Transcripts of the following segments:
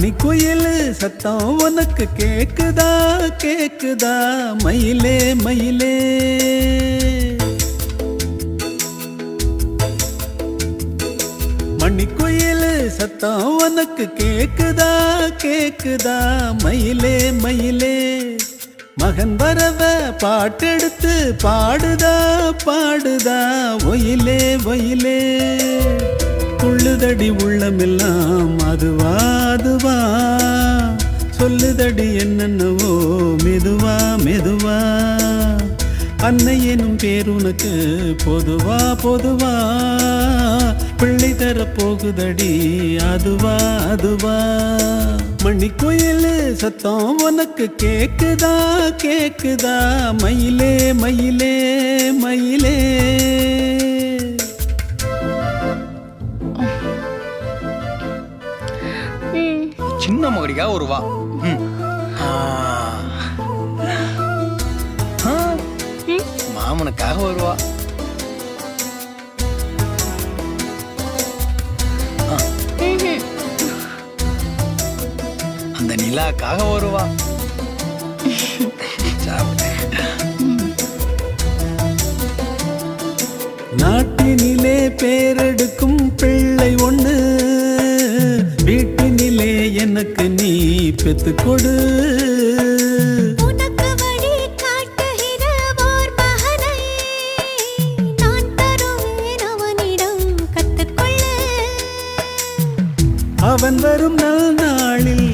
மணிக்குயில் சத்தம் உனக்கு கேக்குதா? கேக்குதா? மயிலே மயிலே. மணி குயில் சத்தம் உனக்கு கேக்குதா? கேக்குதா? மயிலே மயிலே. மகன் வரவ பாட்டெடுத்து பாடுதா? பாடுதா? ஒயிலே ஒயிலே. துள்ளுதடி உள்ளமெல்லாம் அதுவா அதுவா? சொல்லுதடி என்னென்னவோ மெதுவா மெதுவா? அன்னை எனும் பேர் உனக்கு பொதுவா பொதுவா? பிள்ளை தர போகுதடி அதுவா அதுவா? மணிக்குயில் சத்தம் உனக்கு கேக்குதா கேக்குதா? மயிலே மயிலே மயிலே. சின்ன மகடிக்கா ஒரு வா மாமனுக்காக வருவா. அந்த நிலாக்காக வருவா. நாட்டினிலே பேரெடுக்கும் பிள்ளை எனக்கு நீ பெத்து கொடு. அவன் வரும் நல் நாளில்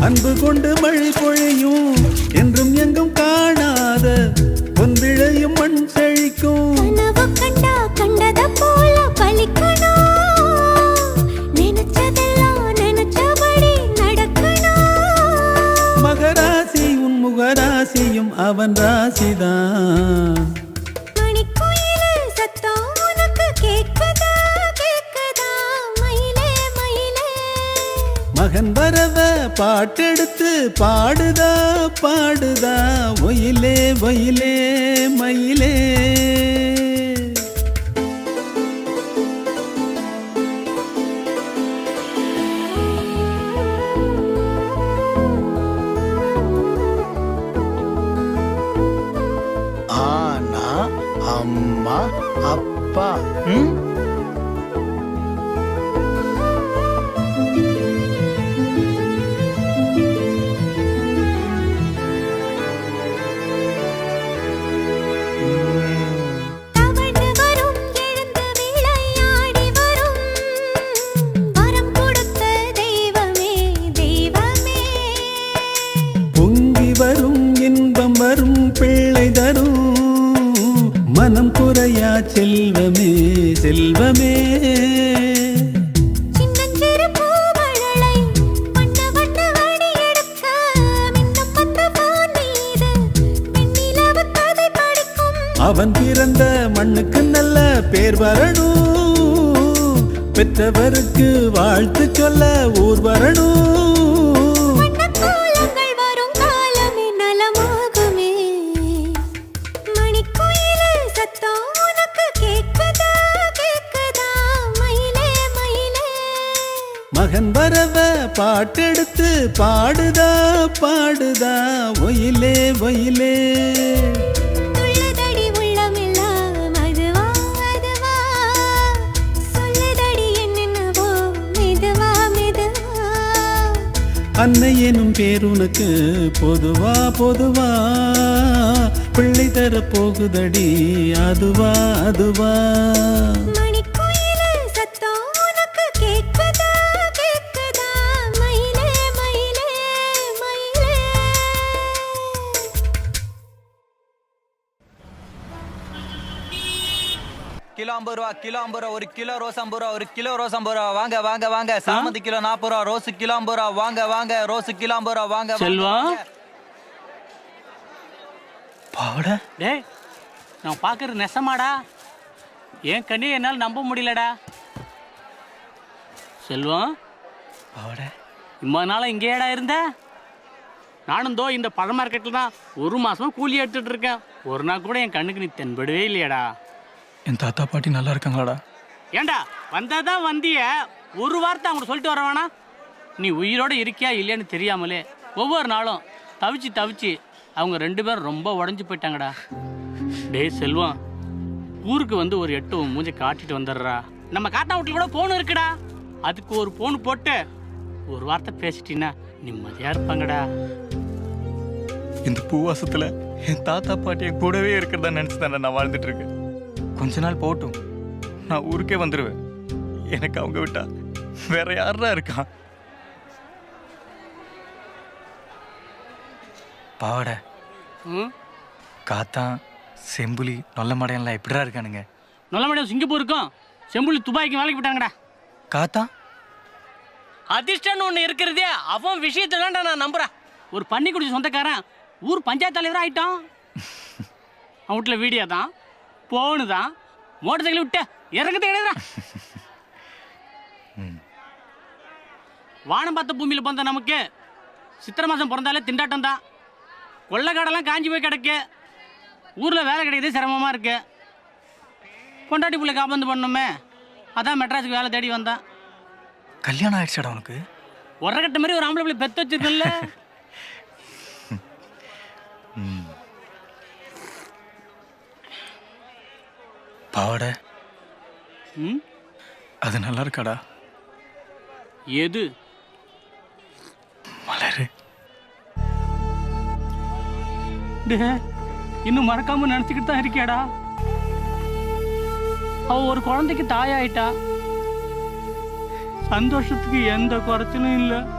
அன்பு கொண்டு மழை பொழியும் என்றும் எங்கும் காணாத பொன் விழையும் மண் செழிக்கும். அவன் ராசிதான். மகன் வரவ பாட்டெடுத்து பாடுதா பாடுதா? ஒயிலே ஒயிலே மயிலே. அப்பா ம்? கதை படிக்கும். அவன் பிறந்த மண்ணுக்கு நல்ல பேர் வரணும். பெற்றவருக்கு வாழ்த்து சொல்ல ஊர் வரணும். பாட்டெடுத்து பாடுதா பாடுதா ஒயிலே ஒயிலே. அன்னை எனும் பேர் உனக்கு பொதுவா பொதுவா. பிள்ளை தர போகுதடி அதுவா அதுவா. கிலோ ஐம்பது ரூபா கிலோ ஐம்பது ரூபா ஒரு கிலோ ரோஸ் ஐம்பது ரூபா ஒரு கிலோ ரோஸ் ஐம்பது ரூபா வாங்க வாங்க. வாங்க சாமந்தி கிலோ நாற்பது ரூபா ரோஸ் கிலோ ஐம்பது ரூபா வாங்க வாங்க ரோஸ் கிலோ ஐம்பது ரூபா வாங்க. வாங்க. பாவட? டேய் நான் பார்க்கறது நெசமாடா. என் கண்ணே என்னால் நம்ப முடியலடா. செல்வம் பாவட? இம்மா நாளா இங்கேடா இருந்த? நானும் தோ இந்த பழ மார்க்கெட்டில் தான் ஒரு மாசமா கூலி எடுத்துட்டு இருக்கேன். ஒரு நாள் கூட என் கண்ணுக்கு நீ தென்படவே இல்லையாடா. என் தாத்தா பாட்டி நல்லா இருக்காங்களாடா. ஏன்டா வந்தாதான் வந்திய? ஒரு வார்த்தை அவங்க சொல்லிட்டு வர நீ உயிரோட இருக்கியா இல்லையான்னு தெரியாமலே ஒவ்வொரு நாளும் தவிச்சு தவிச்சு அவங்க ரெண்டு பேரும் ரொம்ப உடஞ்சி போயிட்டாங்கடா. டேய் செல்வம் ஊருக்கு வந்து ஒரு எட்டு மூஞ்சி காட்டிட்டு வந்துடுறா. நம்ம காட்டா வீட்டில் கூட ஃபோன் இருக்குடா. அதுக்கு ஒரு ஃபோன் போட்டு ஒரு வார்த்தை பேசிட்டீன்னா நிம்மதியாக இருப்பாங்கடா. இந்த பூவாசத்துல என் தாத்தா பாட்டி கூடவே இருக்கிறதா நினைச்சு தானே நான் வாழ்ந்துட்டு இருக்கேன். கொஞ்ச நாள் போட்டும். நான் ஊருக்கே வந்துடுவேன் எனக்கு அவங்க விட்டா வேற யாரா இருக்கா? பாவாடை. காத்தான் செம்புலி நொல்ல மடையெல்லாம் எப்படிடா இருக்கானுங்க? நல்ல முடியும் சிங்கப்பூருக்கும் செம்புலி துபாய்க்கு வேலைக்கு போயிட்டாங்கடா. காத்தா அதிர்ஷ்டம்னு ஒன்று இருக்கிறதே அவன் விஷயத்தை தான்டா நான் நம்புறேன். ஒரு பன்னிக்குடி சொந்தக்காரன் ஊர் பஞ்சாயத்து தலைவர் ஆயிட்டான். அவன் வீட்டில் வீடியோ தான். போனு தான் மோட்டர் சைக்கிள் விட்ட இறங்கத்தை கிடையாதா வானம் பார்த்த பூமியில் பிறந்த நமக்கு சித்திரை மாதம் பிறந்தாலே திண்டாட்டம் தான். கொள்ளைக்காடெல்லாம் காஞ்சி போய் கிடக்கு. ஊரில் வேலை கிடைக்கிறது சிரமமாக இருக்கு. பொண்டாட்டி பிள்ளை காபந்து பண்ணோமே. அதான் மெட்ராஸுக்கு வேலை தேடி வந்தான். கல்யாணம் ஆயிடுச்சாடா உனக்கு? உரகட்ட மாதிரி ஒரு ஆம்பளை பிள்ளை பெத்து வச்சிருக்கல பாவாடை. ம்? அது நல்லா இருக்காடா. எது? மலரு. டே இன்னும் மறக்காம நினச்சிக்கிட்டு தான் இருக்கியாடா? அவ ஒரு குழந்தைக்கு தாயாயிட்டா. சந்தோஷத்துக்கு எந்த குறைச்சலும் இல்லை.